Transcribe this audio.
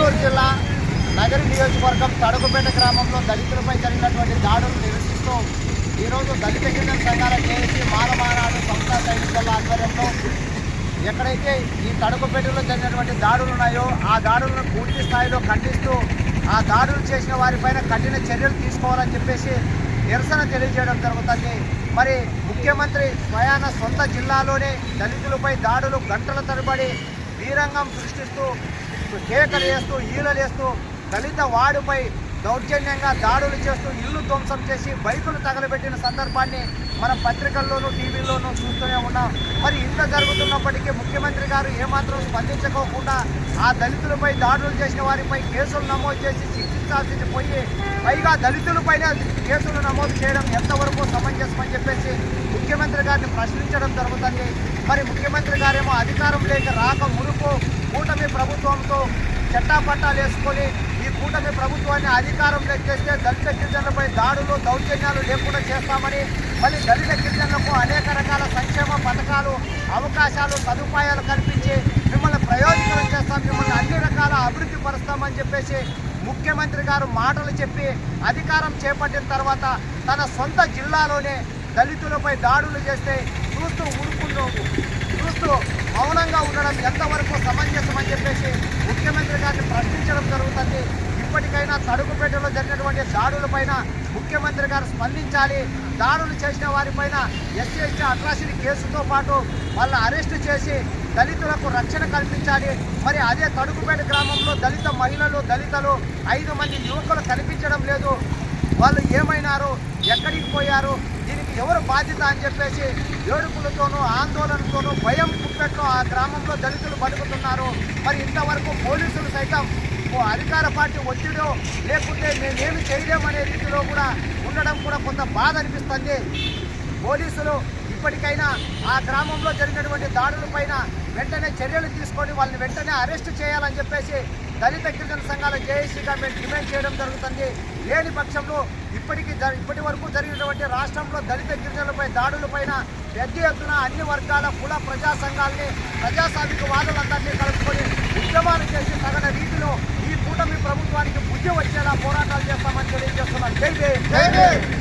గుంటూరు జిల్లా నగరి నియోజకవర్గం తడుగుపేట గ్రామంలో దళితులపై జరిగినటువంటి దాడులు నిరసిస్తూ ఈరోజు దళిత గిరిజన సంఘాల జేఏసీ మానమానాడు సంస్థ సైనికుల ఆధ్వర్యంలో ఎక్కడైతే ఈ తడుగుపేటలో జరిగినటువంటి దాడులు ఉన్నాయో ఆ దాడులను పూర్తి స్థాయిలో ఖండిస్తూ ఆ దాడులు చేసిన వారిపైన కఠిన చర్యలు తీసుకోవాలని చెప్పేసి నిరసన తెలియజేయడం జరుగుతుంది. మరి ముఖ్యమంత్రి స్వయాన సొంత జిల్లాలోనే దళితులపై దాడులు గంటల తరబడి వీరంగం సృష్టిస్తూ కేకలు వేస్తూ ఈలలు వేస్తూ దళిత వాడుపై దౌర్జన్యంగా దాడులు చేస్తూ ఇల్లు ధ్వంసం చేసి బైకులు తగలబెట్టిన సందర్భాన్ని మనం పత్రికల్లోనూ టీవీల్లోనూ చూస్తూనే ఉన్నాం. మరి ఇంత జరుగుతున్నప్పటికీ ముఖ్యమంత్రి గారు ఏమాత్రం స్పందించకోకుండా ఆ దళితులపై దాడులు చేసిన వారిపై కేసులు నమోదు చేసి శిక్షించాల్సింది పోయి పైగా దళితులపైన కేసులు నమోదు చేయడం ఎంతవరకు సమంజసమని చెప్పేసి ముఖ్యమంత్రి గారిని ప్రశ్నించడం జరుగుతుంది. మరి ముఖ్యమంత్రి గారేమో అధికారం లేక రాక మునుపు ప్రభుత్వంతో చట్టాపట్టాలు వేసుకొని ఈ కూటమి ప్రభుత్వాన్ని అధికారంలోకి తెస్తే దళిత గిరిజనులపై దాడులు దౌర్జన్యాలు లేకుండా చేస్తామని మళ్ళీ దళిత గిరిజనులకు అనేక రకాల సంక్షేమ పథకాలు అవకాశాలు సదుపాయాలు కల్పించి మిమ్మల్ని ప్రయోజనం చేస్తాం మిమ్మల్ని అన్ని రకాల అభివృద్ధి పరుస్తామని చెప్పేసి ముఖ్యమంత్రి గారు మాటలు చెప్పి అధికారం చేపట్టిన తర్వాత తన సొంత జిల్లాలోనే దళితులపై దాడులు చేస్తే చూస్తూ ఊరుకుంటూ చూస్తూ మౌనంగా ఉండడం ఎంత సమంజసం అని చెప్పేసి ముఖ్యమంత్రి గారిని ప్రశ్నించడం జరుగుతుంది ఇప్పటికైనా తడుగుపేటలో జరిగినటువంటి దాడులపైన ముఖ్యమంత్రి గారు స్పందించాలి. దాడులు చేసిన వారిపైన ఎస్సీ ఎస్టీ అట్రాసిటీ కేసుతో పాటు వాళ్ళని అరెస్టు చేసి దళితులకు రక్షణ కల్పించాలి. మరి అదే తడుగుపేట గ్రామంలో దళిత మహిళలు దళితులు ఐదు మంది యువకులు కనిపించడం లేదు. వాళ్ళు ఏమైనారు? ఎక్కడికి పోయారు? దీనికి ఎవరు బాధ్యత అని చెప్పేసి ఏడుపులతోనూ ఆందోళనతోనూ భయం కుప్పట్లో ఆ గ్రామంలో దళితులు బతుకుతున్నారు. మరి ఇంతవరకు పోలీసులు సైతం అధికార పార్టీ ఒత్తిడో లేకుంటే మేమేమి చేయలేమనే రీతిలో కూడా ఉండడం కూడా కొంత బాధ అనిపిస్తుంది. పోలీసులు ఇప్పటికైనా ఆ గ్రామంలో జరిగినటువంటి దాడులపైన వెంటనే చర్యలు తీసుకొని వాళ్ళని వెంటనే అరెస్ట్ చేయాలని చెప్పేసి దళిత గిరిజన సంఘాల జేఏసీగా మేము డిమాండ్ చేయడం జరుగుతుంది. లేని పక్షంలో ఇప్పటికీ జ- ఇప్పటి వరకు జరిగినటువంటి రాష్ట్రంలో దళిత గిరిజనులపై దాడులపైన పెద్ద ఎత్తున అన్ని వర్గాల కుల ప్రజా సంఘాలని ప్రజాస్వామిక వాదులందరినీ కలుపుకొని ఉద్యమాలు చేసి తగిన రీతిలో చేస్తామని తెలియజేస్తున్నాను జై జై జై భీమ్.